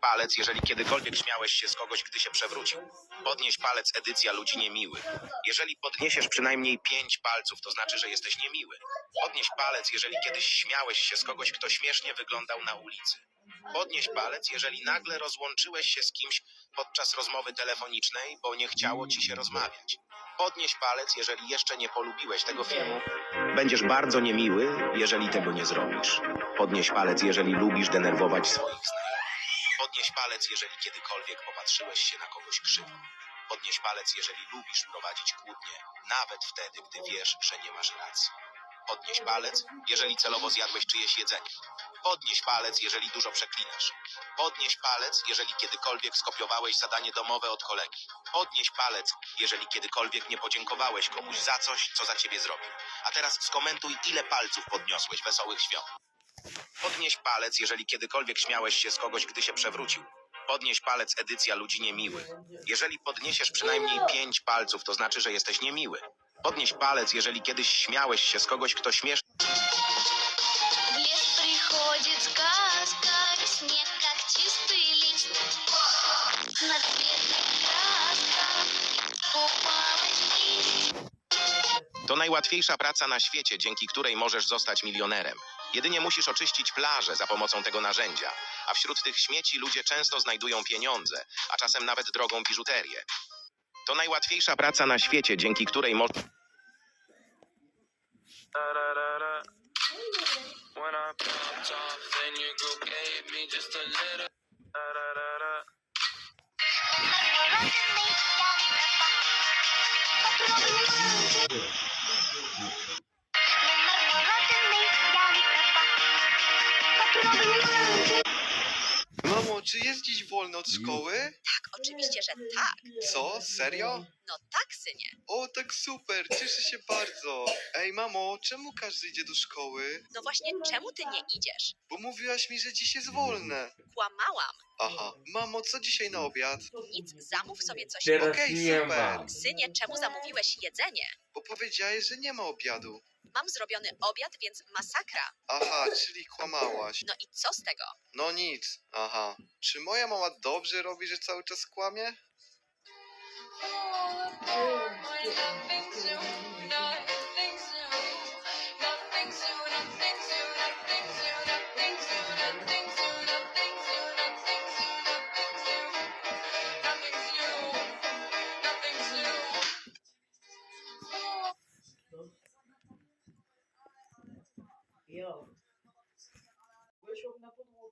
palec, jeżeli kiedykolwiek śmiałeś się z kogoś, gdy się przewrócił. Podnieś palec, edycja ludzi niemiłych. Jeżeli podniesiesz przynajmniej pięć palców, to znaczy, że jesteś niemiły. Podnieś palec, jeżeli kiedyś śmiałeś się z kogoś, kto śmiesznie wyglądał na ulicy. Podnieś palec, jeżeli nagle rozłączyłeś się z kimś podczas rozmowy telefonicznej, bo nie chciało ci się rozmawiać. Podnieś palec, jeżeli jeszcze nie polubiłeś tego filmu. Będziesz bardzo niemiły, jeżeli tego nie zrobisz. Podnieś palec, jeżeli lubisz denerwować swoich znajomych. Podnieś palec, jeżeli kiedykolwiek popatrzyłeś się na kogoś krzywo. Podnieś palec, jeżeli lubisz prowadzić kłótnie, nawet wtedy, gdy wiesz, że nie masz racji. Podnieś palec, jeżeli celowo zjadłeś czyjeś jedzenie. Podnieś palec, jeżeli dużo przeklinasz. Podnieś palec, jeżeli kiedykolwiek skopiowałeś zadanie domowe od kolegi. Podnieś palec, jeżeli kiedykolwiek nie podziękowałeś komuś za coś, co za ciebie zrobił. A teraz skomentuj, ile palców podniosłeś wesołych świąt. Podnieś palec, jeżeli kiedykolwiek śmiałeś się z kogoś, gdy się przewrócił. Podnieś palec, edycja ludzi niemiłych. Jeżeli podniesiesz przynajmniej pięć palców, to znaczy, że jesteś niemiły. Podnieś palec, jeżeli kiedyś śmiałeś się z kogoś, kto śmiesznie В лес приходит сказка, снег как чистый лист. На цветных красках купалась лист. To najłatwiejsza praca na świecie, dzięki której możesz zostać milionerem. Jedynie musisz oczyścić plażę za pomocą tego narzędzia, a wśród tych śmieci ludzie często znajdują pieniądze, a czasem nawet drogą biżuterię. To najłatwiejsza praca na świecie, dzięki której Da-da-da-da. When I popped off, then gave me just a little. Mamo, czy jest dziś wolno od szkoły? Tak, oczywiście, że tak. Co? Serio? No tak, synie. O, tak super, cieszę się bardzo. Ej, mamo, czemu każdy idzie do szkoły? No właśnie, czemu ty nie idziesz? Bo mówiłaś mi, że dziś jest wolne. Kłamałam. Aha, mamo, co dzisiaj na obiad? Nic, zamów sobie coś. Teraz Okej, nie super. ma. Synie, czemu zamówiłeś jedzenie? Bo powiedziałeś, że nie ma obiadu. Mam zrobiony obiad, więc masakra. Aha, czyli kłamałaś. No i co z tego? No nic. Aha. Czy moja mama dobrze robi, że cały czas kłamie? Na podłogę,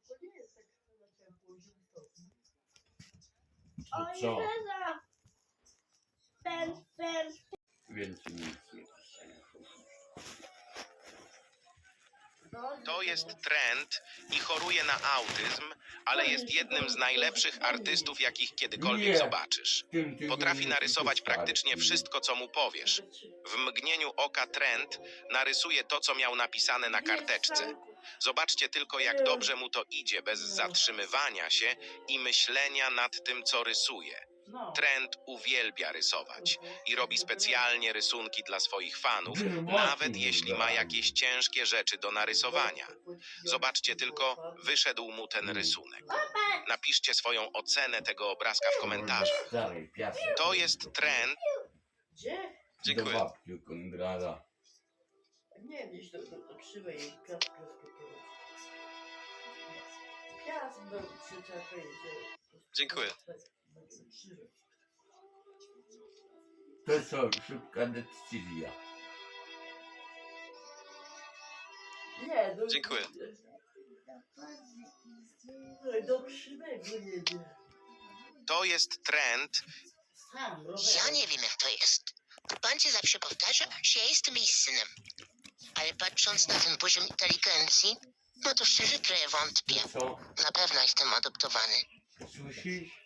to nie jest tak na ciepło i stopni. To co? Ten, ten. Więcej nic nie pisze. To jest trend i choruje na autyzm, ale jest jednym z najlepszych artystów, jakich kiedykolwiek zobaczysz. Potrafi narysować praktycznie wszystko, co mu powiesz. W mgnieniu oka trend narysuje to, co miał napisane na karteczce. Zobaczcie tylko, jak dobrze mu to idzie, bez zatrzymywania się i myślenia nad tym, co rysuje. Trend uwielbia rysować i robi specjalnie rysunki dla swoich fanów, nawet jeśli ma jakieś ciężkie rzeczy do narysowania. Zobaczcie tylko, wyszedł mu ten rysunek. Napiszcie swoją ocenę tego obrazka w komentarzach. Dalej, piasek. To jest trend. Kondrada. Nie, gdzieś. Piasek do przyczepy. Dziękuję. To co, szybka decyzja. Nie, do... Dziękuję. Do krzywego jedzie. To jest trend. Sam, Ja nie wiem, jak to jest. Pan ci zawsze powtarza, że ja jestem jej synem. Ale patrząc na ten poziom inteligencji, no to szczerze trochę wątpię. Co, Na pewno jestem adoptowany. słyszysz?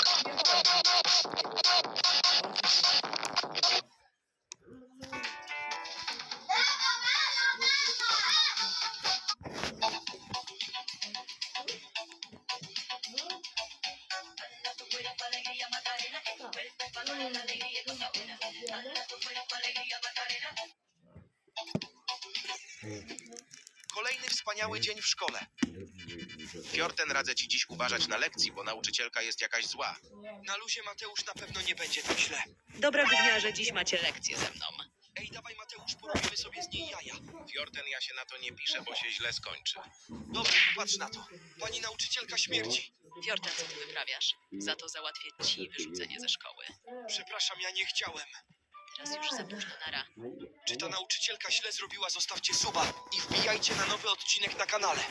Kolejny wspaniały dzień w szkole. Fiorten radzę ci dziś uważać na lekcji, bo nauczycielka jest jakaś zła. Na luzie Mateusz na pewno nie będzie tak źle. Dobra gównia, że dziś macie lekcję ze mną. Ej, dawaj Mateusz, porobimy sobie z niej jaja. Fiorten, ja się na to nie piszę, bo się źle skończy. Dobra, popatrz na to. Pani nauczycielka śmierci. Jordan, co ty wyprawiasz? Za to załatwię ci wyrzucenie ze szkoły. Przepraszam, ja nie chciałem. Teraz już za późno, Nara. Czy ta nauczycielka źle zrobiła? Zostawcie suba i wbijajcie na nowy odcinek na kanale.